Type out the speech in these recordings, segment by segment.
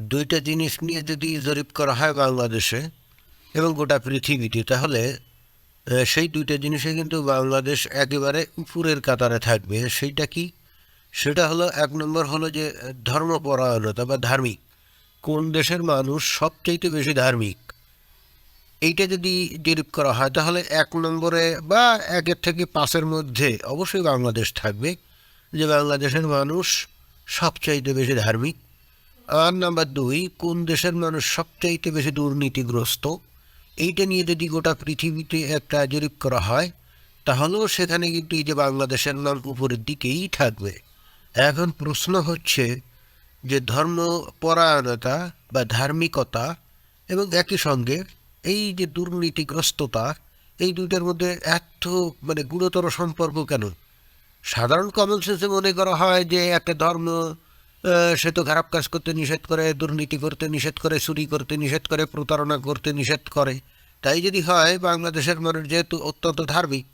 দুইটা জিনিস নিয়ে যদি জরিপ করা হয় বাংলাদেশে এবং গোটা পৃথিবীতে, তাহলে সেই দুইটা জিনিসে কিন্তু বাংলাদেশ একেবারে উপরের কাতারে থাকবে। সেইটা কি? সেটা হলো, এক নম্বর হলো যে, ধর্মপরায়ণতা বা ধার্মিক। কোন দেশের মানুষ সবচাইতে বেশি ধার্মিক? এইটা যদি জরিপ করা হয়, তাহলে এক নম্বরে বা একের থেকে পাঁচের মধ্যে অবশ্যই বাংলাদেশ থাকবে, যে বাংলাদেশের মানুষ সবচাইতে বেশি ধার্মিক। আর নাম্বার দুই, কোন দেশের মানুষ সবচাইতে বেশি দুর্নীতিগ্রস্ত? এইটা নিয়ে যদি গোটা পৃথিবীতে একটা জরিপ করা হয়, তাহলেও সেখানে কিন্তু এই যে বাংলাদেশের নাম উপরের দিকেই থাকবে। এখন প্রশ্ন হচ্ছে যে ধর্ম ধর্মপরায়ণতা বা ধার্মিকতা এবং একই সঙ্গে এই যে দুর্নীতিগ্রস্ততা, এই দুইটার মধ্যে এত মানে গুরুতর সম্পর্ক কেন? সাধারণ কমন সেন্সে মনে করা হয় যে একটা ধর্ম সে তো খারাপ কাজ করতে নিষেধ করে, দুর্নীতি করতে নিষেধ করে, চুরি করতে নিষেধ করে, প্রতারণা করতে নিষেধ করে। তাই যদি হয়, বাংলাদেশের মানুষ যেহেতু অত্যন্ত ধার্মিক,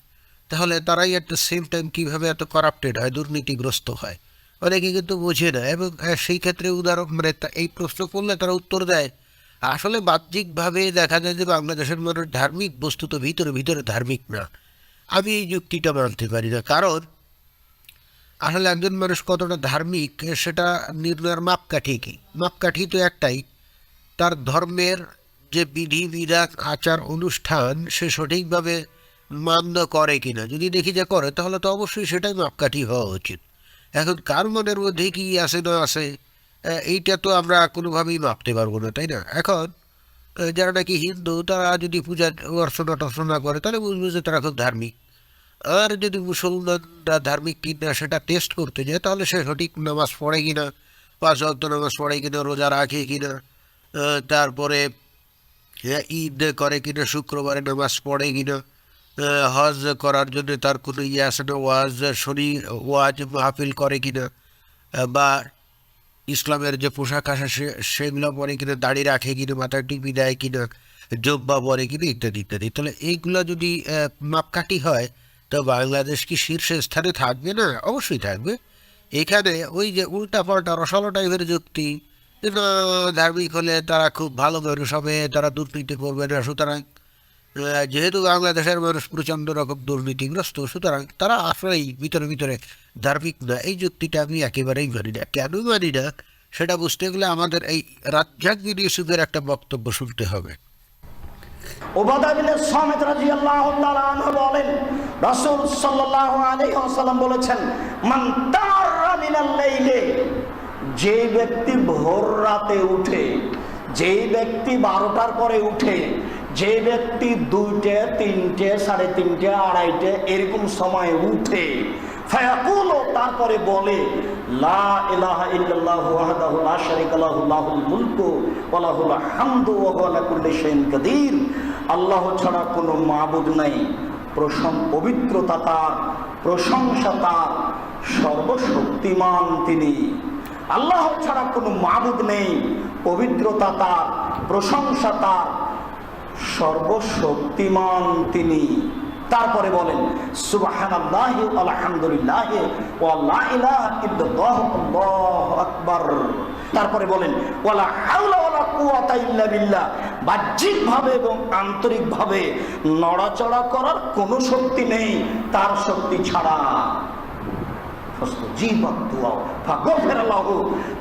তাহলে তারাই এট দ্য সেম টাইম কীভাবে এত করাপ্টেড হয়, দুর্নীতিগ্রস্ত হয়? অনেকে কিন্তু বোঝে না, এবং সেই ক্ষেত্রে উদাহরণ মানে এই প্রশ্ন করলে তারা উত্তর দেয়। আসলে বাহ্যিকভাবে দেখা যায় যে বাংলাদেশের মানুষ ধার্মিক, বস্তুত ভিতরে ভিতরে ধার্মিক না। আমি এই যুক্তিটা মানতে পারি না, কারণ আসলে একজন মানুষ কতটা ধার্মিক, সেটা নির্ণয়ের মাপকাঠি কি? মাপকাঠি তো একটাই, তার ধর্মের যে বিধি, বিধান, আচার, অনুষ্ঠান, সে সঠিকভাবে মান্য করে কিনা। যদি দেখি যে করে, তাহলে তো অবশ্যই সেটাই মাপকাঠি হওয়া উচিত। এখন কার মনের মধ্যে কী আছে, না আছে এইটা তো আমরা কোনোভাবেই মাপতে পারব না, তাই না? এখন যারা নাকি হিন্দু, তারা যদি পূজা অর্চনা টর্চনা করে, তাহলে বুঝবে যে তারা খুব ধার্মিক। আর যদি মুসলমানরা ধার্মিক কিনা সেটা টেস্ট করতে যায়, তাহলে সে সঠিক নামাজ পড়ে কিনা? পাঁচ অক্ত নামাজ পড়ে কিনা, রোজা রাখে কিনা? তারপরে ঈদ করে কিনা, শুক্রবারে নামাজ পড়ে কিনা? হজ করার জন্য তার কোনো ইয়ে আছে না? ওয়াজ শনি ওয়াজ মাহফিল করে কিনা? বা ইসলামের যে পোশাক আসে সে, সেগুলো পরে কিনা, দাড়ি রাখে কিনা মাথায় টিপি দেয় কিনা, জব্বা পরে কিনা, ইত্যাদি ইত্যাদি। তাহলে এইগুলো যদি মাপকাঠি হয় তো বাংলাদেশ কি শীর্ষে স্থানে থাকবে না? অবশ্যই থাকবে। এখানে ওই যে উল্টা পাল্টা রসালো টাইপের যুক্তি ধার্মিক হলে তারা খুব ভালো মানুষ হবে, তারা দুর্নীতি করবে না, সুতরাং যেহেতু বাংলাদেশের মানুষ প্রচণ্ড রকম দুর্নীতিগ্রস্ত, সুতরাং তারা আসলেই ভিতরে ভিতরে ধার্মিক না। এই যুক্তিটা আমি একেবারেই মানি না। কেন মানি না? সেটা বুঝতে গেলে আমাদের এই রাজ্জাঙ্গিনী ইউসুফের একটা বক্তব্য শুনতে হবে। ওবাদা বলেন রাসূল সাল্লাল্লাহু আলাইহি ওয়াসাল্লাম বলেছেন, মান তারা মিনাল লাইলে যে ব্যক্তি ভোর রাতে উঠে, যে ব্যক্তি বারোটার পরে উঠে, যে ব্যক্তি দুইটে, তিনটে, সাড়ে তিনটে, আড়াইটে, এরকম সময় উঠে, ফায়াকুল, তারপরে বলে, লা ইলাহা ইল্লাল্লাহু ওয়াহদাহু লা শারীকা লাহু, লাহুল মুলকু ওয়া লাহুল হামদু ওয়া হুয়া আলা কুল্লি শাইইন কাদির আল্লাহ ছাড়া কোনো মাবুদ নাই। পবিত্রতা তার প্রশংসা তার সর্বশক্তিমান তিনি। আল্লাহ ছাড়া কোনো মাবুদ নেই পবিত্রতা তার প্রশংসা তার সর্বশক্তিমান তিনি। তারপরে বলেন, সুবহানাল্লাহি আলহামদুলিল্লাহ ওয়া লা ইলাহা ইল্লাল্লাহু, আল্লাহু আকবার। তারপরে বলেন, ওয়ালা হাওলা ওয়ালা কুওয়াতা ইল্লা বিল্লাহ। বাহ্যিকভাবে এবং আন্তরিকভাবে নড়াচড়া করার কোনো শক্তি নেই, তার শক্তি ছাড়া।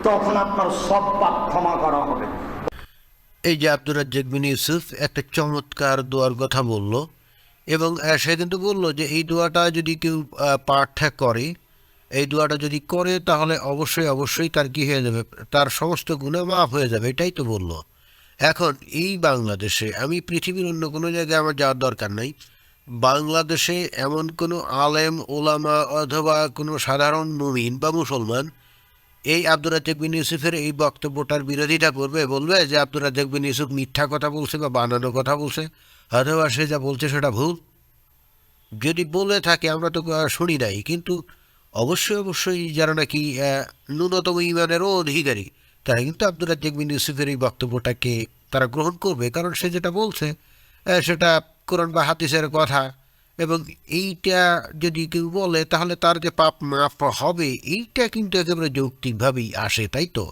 তখন আপনার সব ক্ষমা করা হবে। এই যে আব্দুর রাজ্জাক ইউসুফ একটা চমৎকার দোয়ার কথা বলল, এবং সে কিন্তু বলল যে এই দোয়াটা যদি কেউ পাঠ করে, এই দোয়াটা যদি করে তাহলে অবশ্যই অবশ্যই তার কি হয়ে যাবে? তার সমস্ত গুণে মাফ হয়ে যাবে, এটাই তো বলল। এখন এই বাংলাদেশে, আমি পৃথিবীর অন্য কোনো জায়গায় আমার যাওয়ার দরকার নাই। বাংলাদেশে এমন কোনো আলেম, ওলামা অথবা কোনো সাধারণ মুমিন বা মুসলমান, এই আব্দুর রাজ্জাক বিন ইউসুফের এই বক্তব্যটার বিরোধিতা করবে, বলবে যে আব্দুর রাজ্জাক বিন ইউসুফ মিথ্যা কথা বলছে বা বানানো কথা বলছে, অথবা সে যা বলছে সেটা ভুল। যদি বলে থাকে, আমরা তো শুনি নাই, কিন্তু অবশ্যই অবশ্যই যারা নাকি ন্যূনতম ইমানেরও অধিকারী তারা কিন্তু আব্দুর রাজ্জাক বিন ইউসুফের এই বক্তব্যটাকে তারা গ্রহণ করবে, কারণ সে যেটা বলছে সেটা কোরআন বা হাদিসের কথা। এবং এইটা যদি কেউ বলে, তাহলে তার যে পাপ মাফ হবে, এইটা কিন্তু একেবারে যৌক্তিকভাবেই আসে, তাই তো?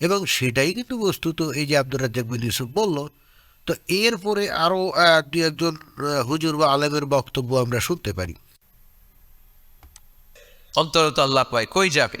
এবং সেটাই কিন্তু বস্তুত এই যে আব্দুর রাজ্জাক বিন ইউসুফ বলল, তো এরপরে আরও দু একজন হুজুর বা আলেমের বক্তব্য আমরা শুনতে পারি। অন্তর তো আল্লাহ পায় কই যাবে?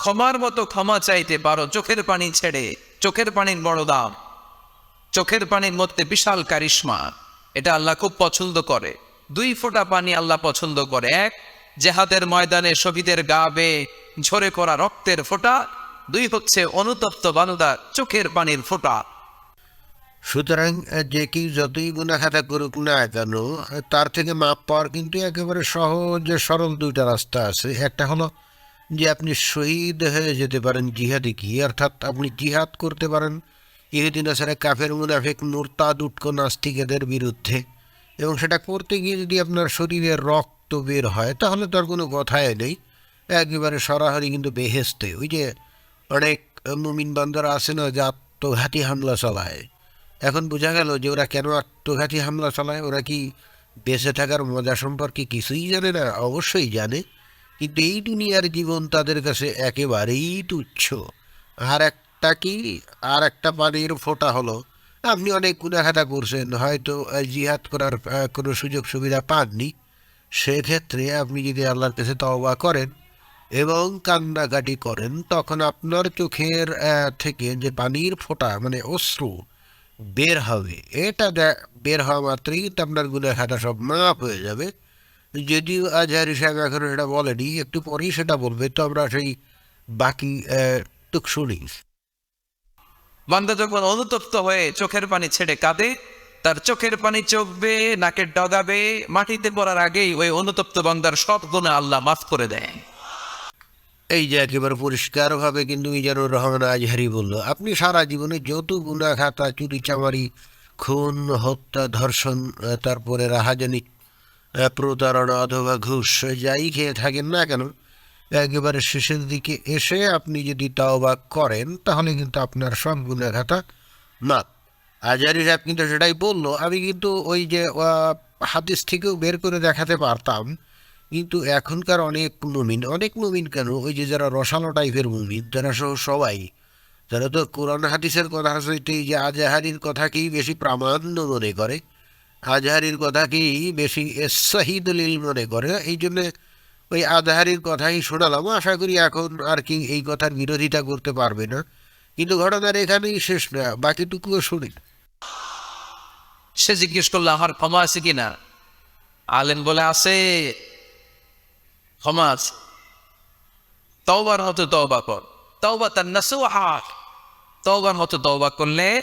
ক্ষমার মতো ক্ষমা চাইতে পারো, চোখের পানি ছেড়ে, চোখের পানির বড় দাম। চোখের পানির মধ্যে বিশাল কারিশমা, এটা আল্লাহ খুব পছন্দ করে। দুই ফোঁটা পানি আল্লাহ পছন্দ করে। এক, জেহাদের ময়দানে শহীদের গা বেয়ে ঝরে করা রক্তের ফোঁটা। দুই হচ্ছে অনুতপ্ত বানুদার চোখের পানির ফোঁটা। সুতরাং যে কি যতই গুণাখাতা করুক না কেন, তার থেকে মাপ পাওয়ার কিন্তু একেবারে সহজ সরল দুইটা রাস্তা আছে। একটা হলো যে আপনি শহীদ হয়ে যেতে পারেন জিহাদি কি অর্থাৎ আপনি জিহাদ করতে পারেন। ইহুদিন আসারে কাফের, মুনাফেক, মুরতাদ, উটকো, নাস্তিকেদের বিরুদ্ধে। এবং সেটা করতে গিয়ে যদি আপনার শরীরে রক্ত বের হয়, তাহলে তার কোনো কথাই নেই। একেবারে সরাসরি কিন্তু বেহেস্তে ওই যে অনেক মুমিন বান্দারা আছে না, যে আত্মঘাতী হামলা চালায়। এখন বোঝা গেল যে ওরা কেন আত্মঘাতী হামলা চালায়, ওরা কি বেঁচে থাকার মজা সম্পর্কে কিছুই জানে না? অবশ্যই জানে। কিন্তু এই দুনিয়ার জীবন তাদের কাছে একেবারেই তুচ্ছ। আর একটা কি? আর একটা পানির ফোঁটা হলো। আপনি অনেক গুণাখাতা করছেন, হয়তো জিহাদ করার কোনো সুযোগ সুবিধা পাননি। সেক্ষেত্রে আপনি যদি আল্লাহর কাছে তওবা করেন এবং কান্নাকাটি করেন, তখন আপনার চোখের থেকে যে পানির ফোঁটা মানে অশ্রু বের হবে। এটা বের হওয়া মাত্রই আপনার খাতা সব মাপ হয়ে যাবে। যদিও আজহারি সাহেব এখন সেটা বলেনি একটু পরেই সেটা বলবে তো আমরা সেই বাকি টুক শুনি। বান্দা যখন অনুতপ্ত হয়ে চোখের পানি ছেড়ে কাঁদে তার চোখের পানি চোখবে নাকের ডগাবে মাটিতে পড়ার আগেই ওই অনুতপ্ত বান্দার সব গুণে আল্লাহ মাফ করে দেয় এই যে একেবারে পরিষ্কারভাবে কিন্তু মিজানুর রহমান আজহারি বলল আপনি সারা জীবনে যত গুণা খাতা চুরি চামারি খুন হত্যা ধর্ষণ তারপরে রাহাজানি প্রতারণা অথবা ঘুষ, যাই খেয়ে থাকেন না কেন, একেবারে শেষের দিকে এসে আপনি যদি তাওবা করেন, তাহলে কিন্তু আপনার সব গুণা খাতা না আজারি সাহেব কিন্তু সেটাই বলল, আমি কিন্তু ওই যে হাদিস থেকেও বের করে দেখাতে পারতাম, কিন্তু এখনকার অনেক মুমিন অনেক মুমিন কেন? ওই যে যারা রসালো টাইপের মুমিন যারা সহ সবাই যারা তো কোরআন হাদিসের কথা সইতে যে আজাহারির কথাকেই বেশি প্রামাণ্য মনে করে। আজহারির কথাকেই বেশি সাহিদুল মনে করে? এই জন্যে ওই আজহারির কথাই শোনালাম। আশা করি এখন আর কি এই কথার বিরোধিতা করতে পারবে না। কিন্তু ঘটনার এখানেই শেষ না, বাকিটুকুও শুনি। সে জিজ্ঞেস করল, আমার ক্ষমা আছে কিনা আলেন বলে, আছে। ক্ষমা আছে। তওবার হতো তওবা কর। তওবা তার নাসুহাত তওবার মতো তওবা করলে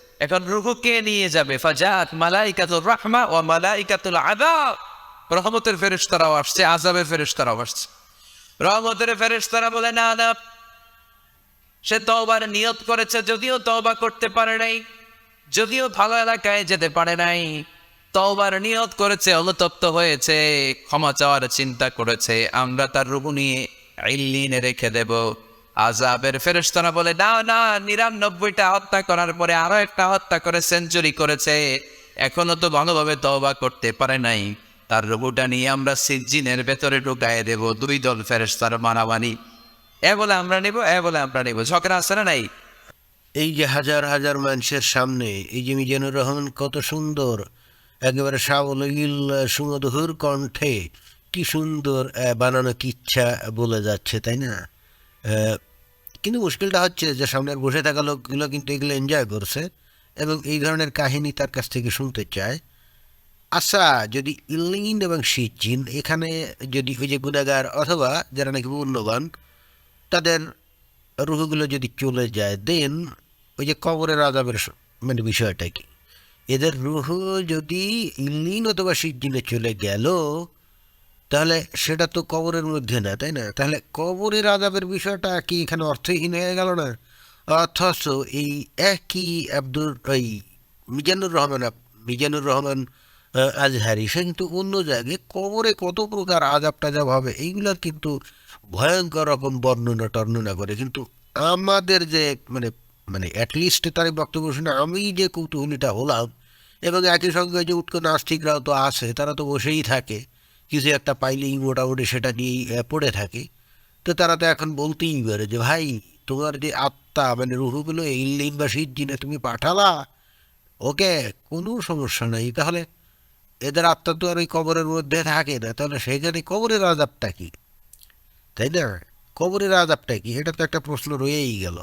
এখন রুহু কে নিয়ে যাবে। ফাজাত মালাইকাতুর রাহমা ও মালাইকাতুল আযাব। রহমতের ফেরেশতারাও আসছে, আযাবের ফেরেশতারাও আসছে। রহমতের ফেরেশতারা বলে, না না, সে তওবার নিয়ত করেছে, যদিও তওবা করতে পারে নাই, যদিও ভালো এলাকায় যেতে পারে নাই, তওবার নিয়ত করেছে, অনুতপ্ত হয়েছে, ক্ষমা চাওয়ার চিন্তা করেছে, আমরা তার রুহু নিয়ে ইল্লিনে রেখে দেব। আজাবের ফেরেশতারা বলে না না নিরানব্বইটা হত্যা করার পরে আরও একটা হত্যা করে সেঞ্চুরি করেছে। এখনও তো ভালোভাবে তওবা করতে পারে নাই। তার রুহুটা নিয়ে আমরা সিজিনের ভেতরে ঢুকায় দেব। দুই দল ফেরেস তার মারামারি। এ বলে আমরা নেব, এ বলে আমরা নেব। ঝগড়া আছে না নাই? এই যে হাজার হাজার মানুষের সামনে, এই যে মিজানুর রহমান কত সুন্দর, একেবারে সাবলীল সুমধুর কণ্ঠে, কি সুন্দর বানানো কিচ্ছা বলে যাচ্ছে, তাই না? কিন্তু মুশকিলটা হচ্ছে যে সামনের বসে থাকা লোকগুলো কিন্তু এগুলো এনজয় করছে এবং এই ধরনের কাহিনী তার কাছ থেকে শুনতে চায়। আচ্ছা যদি ইলিন এবং সিজিন এখানে যদি ওই যে গুণাগার অথবা যারা নাকি মূল্যবান, তাদের রুহগুলো যদি চলে যায় দেন ওই যে কবরের আজাবের মানে বিষয়টা কি? এদের রুহ যদি ইলিন অথবা সিজিনে চলে গেল তাহলে সেটা তো কবরের মধ্যে না, তাই না? তাহলে কবরের আজাবের বিষয়টা কি এখানে অর্থহীন হয়ে গেল না? অথচ এই একই আব্দুল ওই মিজানুর রহমান মিজানুর রহমান আজহারি, সে কিন্তু অন্য জায়গায় কবরে কত প্রকার আজাব টাজাব হবে এইগুলোর কিন্তু ভয়ঙ্কর রকম বর্ণনা টর্ণনা করে। কিন্তু আমাদের যে মানে মানে অ্যাটলিস্ট তার বক্তব্য শুনে আমি যে কৌতূহলীটা হলাম, এবং একই সঙ্গে যে উৎক নাস্তিকরাও তো আছে, তারা তো বসেই থাকে। কিছু একটা পাইলেই মোটামুটি সেটা নিয়েই পড়ে থাকে। তো তারা তো এখন বলতেই পারে যে, ভাই, তোমার যে আত্মা মানে রুহুগুলো ইল্লিন বা সিদ্দিনে তুমি পাঠালা, ওকে, কোনো সমস্যা নেই। তাহলে এদের আত্মা তো আর ওই কবরের মধ্যে থাকে না। তাহলে সেখানে কবরের আজাবটা কি? তাই না? কবরের আজাবটা কি? এটা তো একটা প্রশ্ন রয়েই গেল।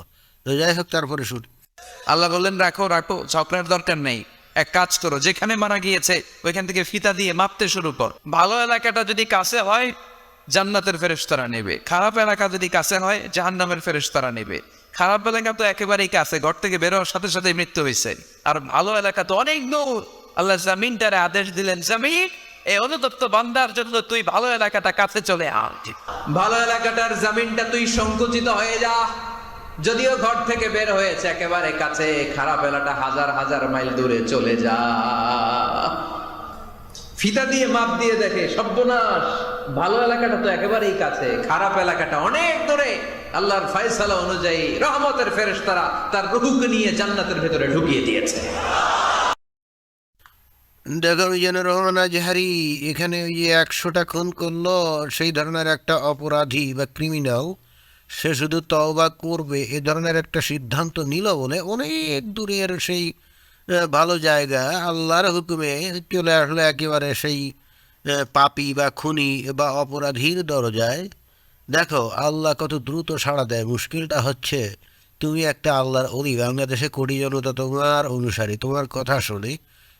তো যাই হোক, তারপরে শুনি। আল্লাহ বললেন, রাখো রাখো ঝগড়ার দরকার নেই। এক কাজ করো, যেখানে মারা গিয়েছে, ওইখান থেকে ফিতা দিয়ে মাপতে শুরু কর। ভালো এলাকাটা যদি কাছে হয়, জান্নাতের ফেরেশতারা নেবে। খারাপ এলাকা যদি কাছে হয়, জাহান্নামের ফেরেশতারা নেবে। খারাপ এলাকা তো একেবারেই কাছে, ঘর থেকে বেরোর সাথে সাথে মৃত্যু হয়েছে। আর ভালো এলাকা তো অনেক দূর। আল্লাহ জামিনটারে আদেশ দিলেন, জামিন এই অনুতপ্ত বান্দার জন্য তুই ভালো এলাকাটা কাছে চলে আন ভালো এলাকাটার জামিনটা তুই সংকুচিত হয়ে যা। যদিও ঘর থেকে বের হয়েছে, একেবারে কাছে খারাপ এলাকা হাজার হাজার মাইল দূরে চলে যা। ফিতা দিয়ে, মাপ দিয়ে দেখে, সর্বনাশ। ভালো এলাকাটা তো একেবারেই কাছে, খারাপ এলাকাটা অনেক দূরে। আল্লাহর ফয়সালা অনুযায়ী রহমতের ফেরেশতারা তার রুহুকে নিয়ে জান্নাতের ভেতরে ঢুকিয়ে দিয়েছে। দেখো মিজানুর রহমান আজহারি এখানে ওই যে একশোটা খুন করল, সেই ধরনের একটা অপরাধী বা ক্রিমিনাল সে শুধু তওবা করবে, এ ধরনের একটা সিদ্ধান্ত নিল বলে অনেক দূরের সেই ভালো জায়গা। আল্লাহর হুকুমে চলে আসলো একেবারে সেই পাপি বা খুনি বা অপরাধীর দরজায়। দেখো, আল্লাহ কত দ্রুত সাড়া দেয়। মুশকিলটা হচ্ছে, তুমি একটা আল্লাহর অলি। বাংলাদেশে কোটি জনতা তোমার অনুসারী, তোমার কথা শোনে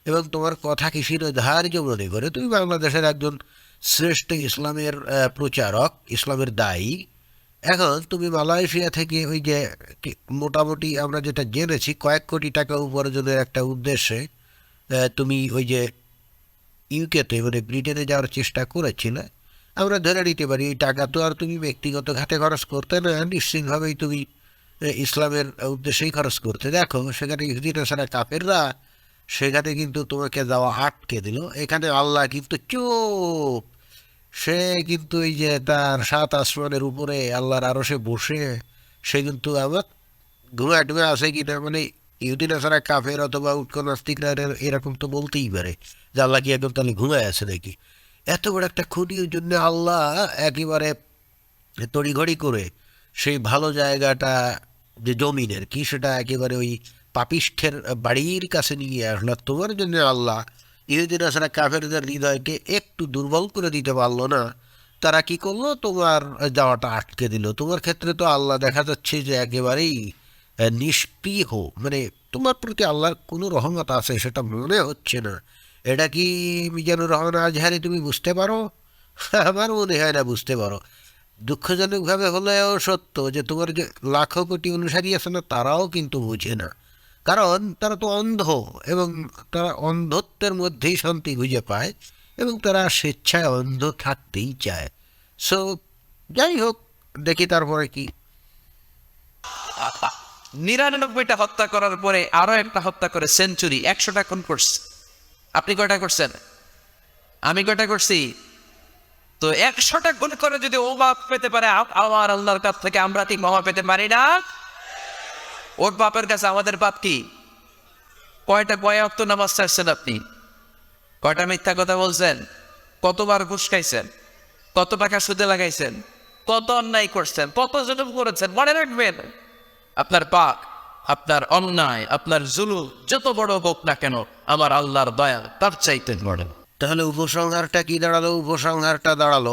এবং তোমার কথা কি শিরোধার্য মনে করে? তুমি বাংলাদেশের একজন শ্রেষ্ঠ ইসলামের প্রচারক, ইসলামের দায়ী। এখন তুমি মালয়েশিয়া থেকে ওই যে মোটামুটি আমরা যেটা জেনেছি, কয়েক কোটি টাকা উপার্জনের একটা উদ্দেশ্যে তুমি ওই যে ইউকেতে মানে ব্রিটেনে যাওয়ার চেষ্টা করেছিলে। আমরা ধরে নিতে পারি, এই টাকা তো আর তুমি ব্যক্তিগত ঘাতে খরচ করতে না, নিশ্চিতভাবেই তুমি ইসলামের উদ্দেশ্যেই খরচ করতে। দেখো, সেখানে ইহুদিনা সারা কাফেররা, সেখানে কিন্তু তোমাকে যাওয়া আটকে দিল। এখানে আল্লাহ কিন্তু চুপ সে কিন্তু এই যে তার সাত আসমানের উপরে আল্লাহর আরও সে বসে, সে কিন্তু আমার ঘুমে টুমে আসে কিনা মানে ইহুদিনা ছাড়া কাফের অথবা উৎকর নাস্তিকরা এরকম তো বলতেই পারে যে আল্লাহ কি একদম তাহলে ঘুমায় আছে নাকি? এত বড় একটা খুনির জন্য আল্লাহ একেবারে তড়িঘড়ি করে সেই ভালো জায়গাটা যে জমিনের, কি সেটা একেবারে ওই পাপিষ্ঠের বাড়ির কাছে নিয়ে আসলো। তোমার জন্য আল্লাহ ইহুদিন আসলে কাফেরদের হৃদয়কে একটু দুর্বল করে দিতে পারল না, তারা কি করল? তোমার যাওয়াটা আটকে দিল। তোমার ক্ষেত্রে তো আল্লাহ দেখা যাচ্ছে যে একেবারেই নিষ্প্রিয়। মানে তোমার প্রতি আল্লাহর কোনো রহমত আছে সেটা মনে হচ্ছে না। এটা কি মিজানুর রহমান আজহারি তুমি বুঝতে পারো? আমার মনে হয় না বুঝতে পারো। দুঃখজনকভাবে হলেও সত্য যে তোমার যে লাখো কোটি অনুসারী আছে না, তারাও কিন্তু বুঝে না। কারণ তারা তো অন্ধ এবং তারা অন্ধত্বের মধ্যেই শান্তি খুঁজে পায় এবং তারা স্বেচ্ছায় অন্ধ থাকতেই চায়। সো যাই হোক, দেখি তারপরে কি। নিরানব্বইটা হত্যা করার পরে আরও একটা হত্যা করে সেঞ্চুরি, একশোটা খুন করছে আপনি কয়টা করছেন? আমি কয়টা করছি? তো একশোটা গুণ করে যদি ও বাপ পেতে পারে আমার আল্লাহর কাছ থেকে আমরা কি মহা পেতে পারি না। ওর বাপের কাছে আমাদের বাপ কি? কয়টা কয় অক্ত নামাজ চাইছেন আপনি? কয়টা মিথ্যা কথা বলছেন? কতবার ঘুষ খাইছেন? কত টাকা সুদে লাগাইছেন? কত অন্যায় করছেন? কত জুলুম করেছেন? মনে রাখবেন, আপনার পাক আপনার অন্যায়, আপনার জুলু যত বড় হোক না কেন, আমার আল্লাহর দয়া তার চাইতে বড়। তাহলে উপসংহারটা কি দাঁড়াল? উপসংহারটা দাঁড়াল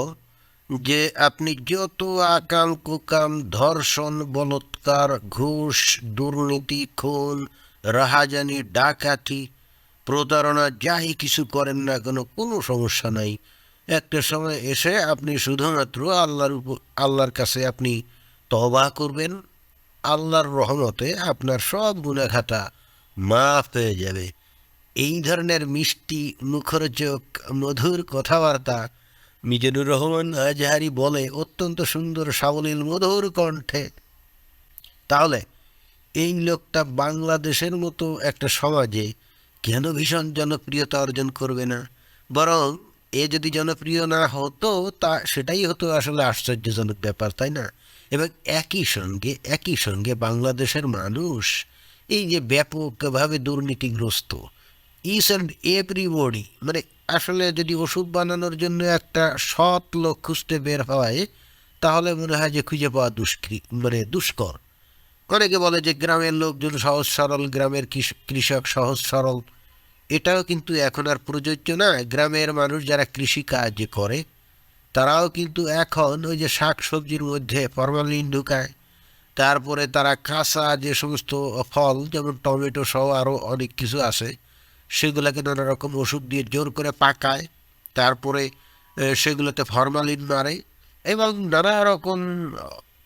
যে আপনি যত আকাম কুকাম ধর্ষণ, বলৎকার, ঘুষ, দুর্নীতি, খুন, রাহাজানি, ডাকাতি, প্রতারণা, যাই কিছু করেন না কেন, কোনো সমস্যা নাই। একটা সময় এসে আপনি শুধুমাত্র আল্লাহর উপ- আল্লাহর কাছে আপনি তবা করবেন। আল্লাহর রহমতে আপনার সব গুণাখাতা মাফ হয়ে যাবে। এই ধরনের মিষ্টি, মুখরোচক, মধুর কথাবার্তা মিজানুর রহমান আজহারি বলে, অত্যন্ত সুন্দর, সাবলীল, মধুর কণ্ঠে। তাহলে এই লোকটা বাংলাদেশের মতো একটা সমাজে কেন ভীষণ জনপ্রিয়তা অর্জন করবে না? বরং এ যদি জনপ্রিয় না হতো, তা সেটাই হতো আসলে আশ্চর্যজনক ব্যাপার, তাই না? এবং একই সঙ্গে একই সঙ্গে বাংলাদেশের মানুষ এই যে ব্যাপকভাবে দুর্নীতিগ্রস্ত ইস অ্যান্ড এভরি এভরিবডি মানে আসলে যদি ওষুধ বানানোর জন্য একটা সৎ লোক খুঁজতে বের হয়, তাহলে মনে হয় যে খুঁজে পাওয়া দুষ্কৃ মানে দুষ্কর। অনেকে বলে যে গ্রামের লোকজন সহজ সরল, গ্রামের কৃষক সহজ সরল। এটাও কিন্তু এখন আর প্রযোজ্য না গ্রামের মানুষ যারা কৃষিকাজ করে, তারাও কিন্তু এখন ওই যে শাক সবজির মধ্যে ফরমালিন ঢুকায়। তারপরে তারা কাঁচা যে সমস্ত ফল, যেমন টমেটো সহ আরও অনেক কিছু আছে সেগুলোকে নানা রকম ওষুধ দিয়ে জোর করে পাকায়, তারপরে সেগুলোতে ফরমালিন মারে এবং নানা রকম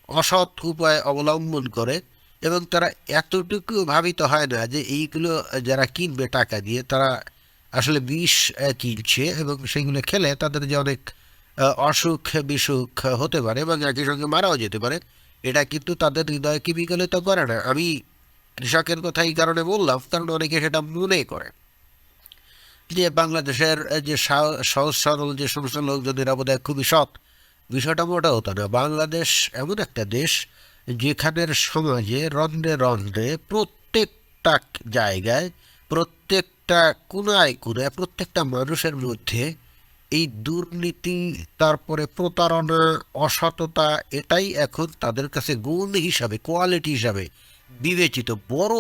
অসৎ উপায় অবলম্বন করে এবং তারা এতটুকু ভাবিত হয় না যে এইগুলো যারা কিনবে টাকা দিয়ে, তারা আসলে বিষ কিনছে এবং সেগুলো খেলে তাদের যে অনেক অসুখ বিসুখ হতে পারে এবং একই সঙ্গে মারাও যেতে পারে। এটা কিন্তু তাদের হৃদয়কে বিকলিত করে না। আমি কৃষকের কথা এই কারণে বললাম, কারণ অনেকে সেটা মনে করে। যে বাংলাদেশের যে সহজ, সরল যে সমস্ত লোকজনের বোধহয় খুবই সৎ। বিষয়টা মোটা হতো না বাংলাদেশ এমন একটা দেশ যেখানের সমাজে রন্ধ্রে রন্ধ্রে প্রত্যেকটা জায়গায়, প্রত্যেকটা কোনায় কোনায় প্রত্যেকটা মানুষের মধ্যে এই দুর্নীতি, তারপরে প্রতারণা, অসততা, এটাই এখন তাদের কাছে গুণ হিসাবে, কোয়ালিটি হিসাবে বিবেচিত। বড়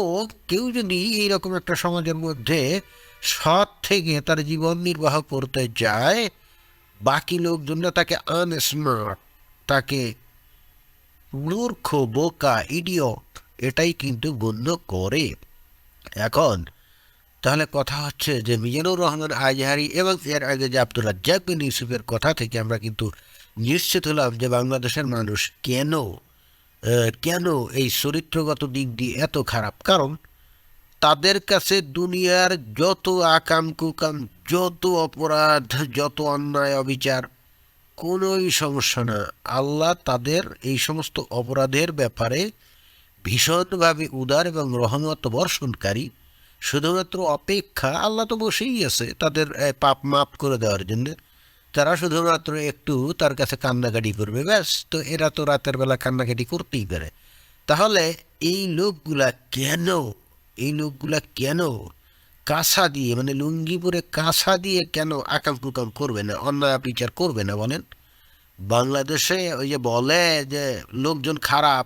কেউ যদি এইরকম একটা সমাজের মধ্যে সৎ থেকে তার জীবন নির্বাহ করতে যায়। বাকি লোকজনরা তাকে আনস্মার্ট তাকে মূর্খ, বোকা ইডিয়ট এটাই কিন্তু গণ্য করে। এখন তাহলে কথা হচ্ছে যে মিজানুর রহমান, আজহারি এবং এর আগে যে আব্দুল রাজ্জাক বিন ইউসুফের কথা থেকে আমরা কিন্তু নিশ্চিত হলাম যে বাংলাদেশের মানুষ কেন কেন এই চরিত্রগত দিক দিয়ে এত খারাপ। কারণ তাদের কাছে দুনিয়ার যত আকাম কুকাম, যত অপরাধ, যত অন্যায় অবিচার, কোনোই সমস্যা না। আল্লাহ তাদের এই সমস্ত অপরাধের ব্যাপারে ভীষণভাবে উদার এবং রহমত বর্ষণকারী। শুধুমাত্র অপেক্ষা, আল্লাহ তো বসেই আছে তাদের পাপ মাপ করে দেওয়ার জন্য। তারা শুধুমাত্র একটু তার কাছে কান্নাকাটি করবে, ব্যাস, তো এরা তো রাতের বেলা কান্নাকাটি করতেই পারে। তাহলে এই লোকগুলা কেন এই লোকগুলা কেন? কাঁসা দিয়ে মানে লুঙ্গি পরে কাঁসা দিয়ে কেন আকাম কুকাম করবে না, অন্যায় বিচার করবে না বলেন? বাংলাদেশে ওই যে বলে যে লোকজন খারাপ,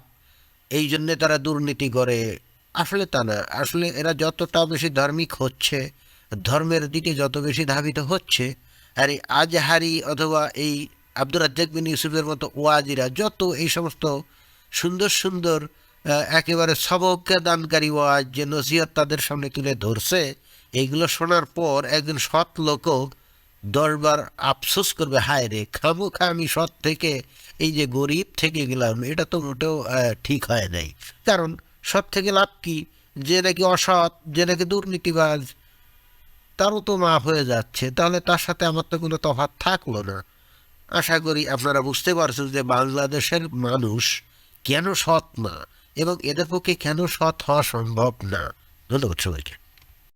এই জন্যে তারা দুর্নীতি করে। আসলে তা না, আসলে এরা যতটা বেশি ধার্মিক হচ্ছে, ধর্মের দিকে যত বেশি ধাবিত হচ্ছে, আর এই আজহারি অথবা এই আব্দুর রাজ্জাক বিন ইউসুফের মতো ওয়াজিরা যত এই সমস্ত সুন্দর সুন্দর একেবারে সবক দানকারী ওয়াজ যে নসিহত তাদের সামনে তুলে ধরছে, এইগুলো শোনার পর একজন সৎ লোকও দশবার আফসোস করবে, হায় রে খামোখা আমি সৎ থেকে, এই যে গরিব থেকে গেলাম, এটা তো মোটেও ঠিক হয় নাই। কারণ সৎ থেকে লাভ কি? যে নাকি অসৎ, যে নাকি দুর্নীতিবাজ, তারও তো মাফ হয়ে যাচ্ছে। তাহলে তার সাথে আমার তো কোনো তফাৎ থাকল না। আশা করি আপনারা বুঝতে পারছেন যে বাংলাদেশের মানুষ কেন সৎ না? এবং এদের পক্ষে কেন সৎ হওয়া সম্ভব না? ধন্যবাদ সবাইকে।